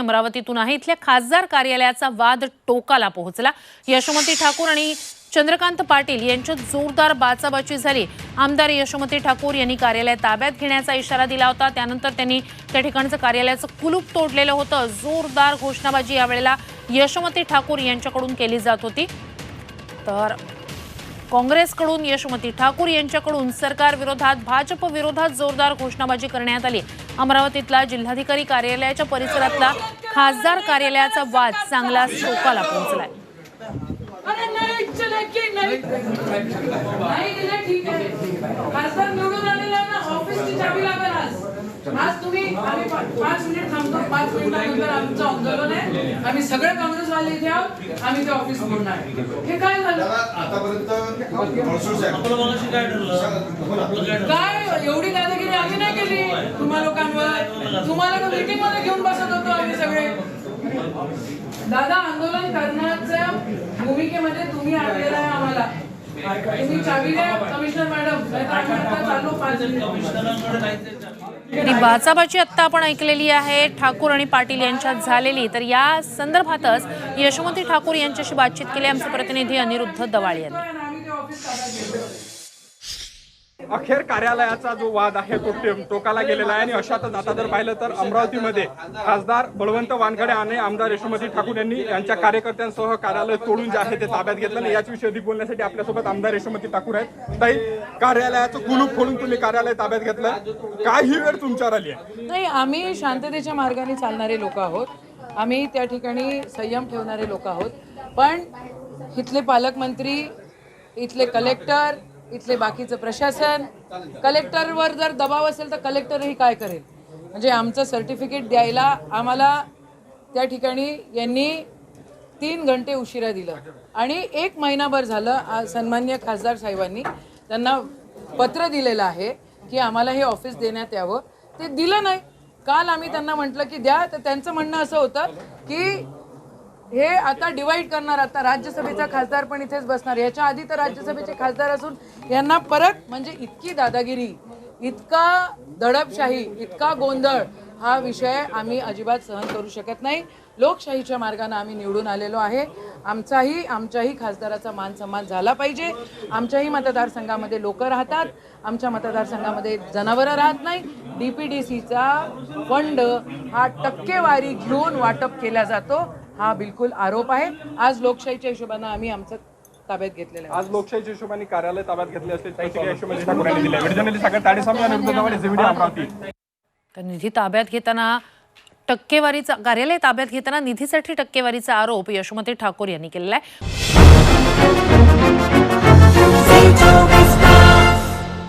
अमरावतीतून आहे. इथल्या खासदार कार्यालयाचा वाद टोकाला पोहोचला. यशोमती ठाकूर आणि चंद्रकांत पाटील यांच्यात जोरदार बाचाबाची झाली. आमदार यशोमती ठाकूर यांनी कार्यालय ताब्यात घेण्याचा इशारा दिला होता. त्यानंतर त्यांनी त्या ठिकाणचं कार्यालयाचं कुलूप तोडलेलं होतं. जोरदार घोषणाबाजी यावेळेला यशोमती ठाकूर यांच्याकडून केली जात होती. तर काँग्रेसकडून यशोमती ठाकूर यांच्याकडून सरकार विरोधात भाजप विरोधात जोरदार घोषणाबाजी करण्यात आली. अमरावतीतला जिल्हाधिकारी कार्यालयाच्या परिसरातला खासदार कार्यालयाचा वाद चांगला शोकाला पोहोचलाय. खासदार निवडून ऑफिसची चावी लागेल आज तुम्ही आम्ही पाच मिनिट थांबतो. पाच मिनिटानंतर आमचं आंदोलन आहे. आम्ही सगळे काँग्रेसवाले इथे आहोत. आम्ही ते ऑफिस फोडणार हे काय झालं? काय एवढी दादागिरी आम्ही नाही केली. तुम्हा लोकांवर. तुम्हाला तर मीटिंगमध्ये घेऊन बसत होतो आम्ही सगळे. दादा आंदोलन करण्याच्या भूमिकेमध्ये तुम्ही आणलेला आहे आम्हाला. तुम्ही चावी द्या कमिशनर मॅडम. चाललो पाच मिनिट. ती बाचाबाची आत्ता आपण ऐकलेली आहे ठाकूर आणि पाटील यांच्यात झालेली. तर या संदर्भातच यशोमती ठाकूर यांच्याशी बातचीत केली. आमचे प्रतिनिधी अनिरुद्ध दवाळ यांनी आम्ही ते ऑफिस ताब्यात घेतो अखेर कार्यालयाचा जो वाद आहे तो टोकाला गेलेला आहे आणि अशातच आता जर पाहिलं तर अमरावतीमध्ये खासदार बळवंत वानखडे आणि आमदार यशोमती ठाकूर यांनी यांच्या कार्यकर्त्यांसह कार्यालय तोडून जे आहे ते ताब्यात घेतलं आणि याच्याविषयी अधिक बोलण्यासाठी आपल्यासोबत आमदार यशोमती ठाकूर आहेत. ताई कार्यालयाचं कुलूप फोडून तुम्ही कार्यालय ताब्यात घेतलं. काही वेळ तुमच्यावर आली आहे. नाही आम्ही शांततेच्या मार्गाने चालणारे लोक आहोत. आम्ही त्या ठिकाणी संयम ठेवणारे लोक आहोत. पण इथले पालकमंत्री इथले कलेक्टर इथले बाकीचं प्रशासन कलेक्टरवर जर दबाव असेल तर कलेक्टरही काय करेल? म्हणजे आमचं सर्टिफिकेट द्यायला आम्हाला त्या ठिकाणी यांनी तीन घंटे उशिरा दिलं. आणि एक महिनाभर झालं सन्मान्य खासदार साहेबांनी त्यांना पत्र दिलेलं आहे की आम्हाला हे ऑफिस देण्यात यावं. ते दिलं नाही. काल आम्ही त्यांना म्हटलं की द्या तर त्यांचं म्हणणं असं होतं की हे आता डिवाईड करणार आता राज्यसभेचा खासदार पण इथेच बसणार. याच्या आधी तर राज्यसभेचे खासदार असून यांना परत म्हणजे इतकी दादागिरी इतका दडपशाही इतका गोंधळ हा विषय आम्ही अजिबात सहन करू शकत नाही. लोकशाहीच्या मार्गाने आम्ही निवडून आलेलो आहे. आमचाही आमच्याही खासदाराचा मान सन्मान झाला पाहिजे. आमच्याही मतदारसंघामध्ये लोक राहतात. आमच्या मतदारसंघामध्ये जनावरं राहत नाही. डी पी डी सीचा फंड हा टक्केवारी घेऊन वाटप केला जातो. हा बिलकुल आरोप आहे. आज लोकशाहीच्या हिशोबानं आम्ही आमचं ताब्यात घेतलेलं आहे. आज लोकशाहीच्या हिशोबाने कार्यालय ताब्यात घेतले ठाकूर यांनी दिली सागर अमरावती तर निधी ताब्यात घेताना टक्केवारीचा कार्यालय ताब्यात घेताना निधीसाठी टक्केवारीचा आरोप यशोमती ठाकूर यांनी केलेला आहे.